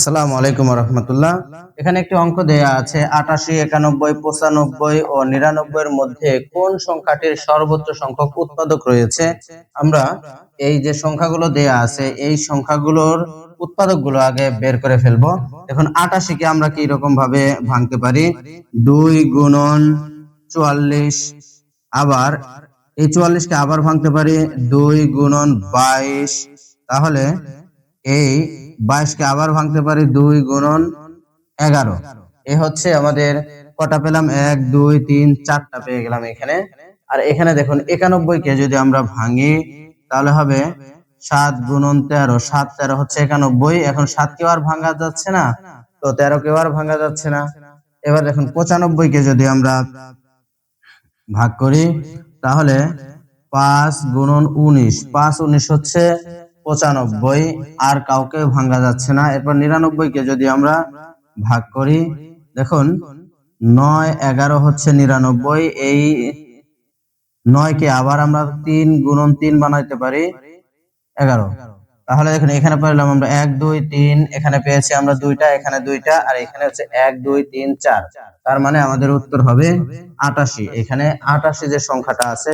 আসসালামু আলাইকুম রহমতুল্লাহ এখানে একটি অঙ্ক দেয়া আছে, আটাশি, একানব্বই, পঁচানব্বই ও নিরানব্বই এর মধ্যে কোন সংখ্যাটির সর্বোচ্চ সংখ্যক উৎপাদক রয়েছে? আমরা এই যে সংখ্যাগুলো দেয়া আছে, এই সংখ্যাগুলোর উৎপাদকগুলো আগে বের করে ফেলব। এখন আটাশি কে আমরা কি রকম ভাবে ভাঙতে পারি? দুই গুণন চুয়াল্লিশ, আবার এই চুয়াল্লিশ কে আবার ভাঙতে পারি দুই গুণন বাইশ। তাহলে এই বাইশকে আবার ভাঙতে পারি দুই গুণন এগারো। এ হচ্ছে আমাদের কটা পেলাম? এক, দুই, তিন, চারটা পেয়ে গেলাম এখানে। আর এখানে দেখুন, একানব্বই কে যদি আমরা ভাঙি, তাহলে হবে সাত গুণন তেরো। সাত, তেরো হচ্ছে একানব্বই। এখন সাত কেউ আর ভাঙা যাচ্ছে না, তো তেরো কেউ আর ভাঙা যাচ্ছে না। এবার দেখুন, পঁচানব্বই কে যদি আমরা ভাগ করি, তাহলে পাঁচ গুণন উনিশ। পাঁচ, উনিশ হচ্ছে পঁচানব্বই আর কাউকে ভাঙ্গা যাচ্ছে না। এরপর নিরানব্বই কে যদি আমরা ভাগ করি, দেখুন, নয়, এগারো হচ্ছে নিরানব্বই। এই নয় কে আবার আমরা তিন গুণন তিন বানাইতে পারি এগারো। তাহলে দেখুন, এখানে পেলাম আমরা এক, দুই, তিন, এখানে পেয়েছি আমরা দুইটা, এখানে দুইটা, আর এখানে হচ্ছে এক, দুই, তিন, চার। তার মানে আমাদের উত্তর হবে আটাশি। এখানে আটাশি যে সংখ্যাটা আছে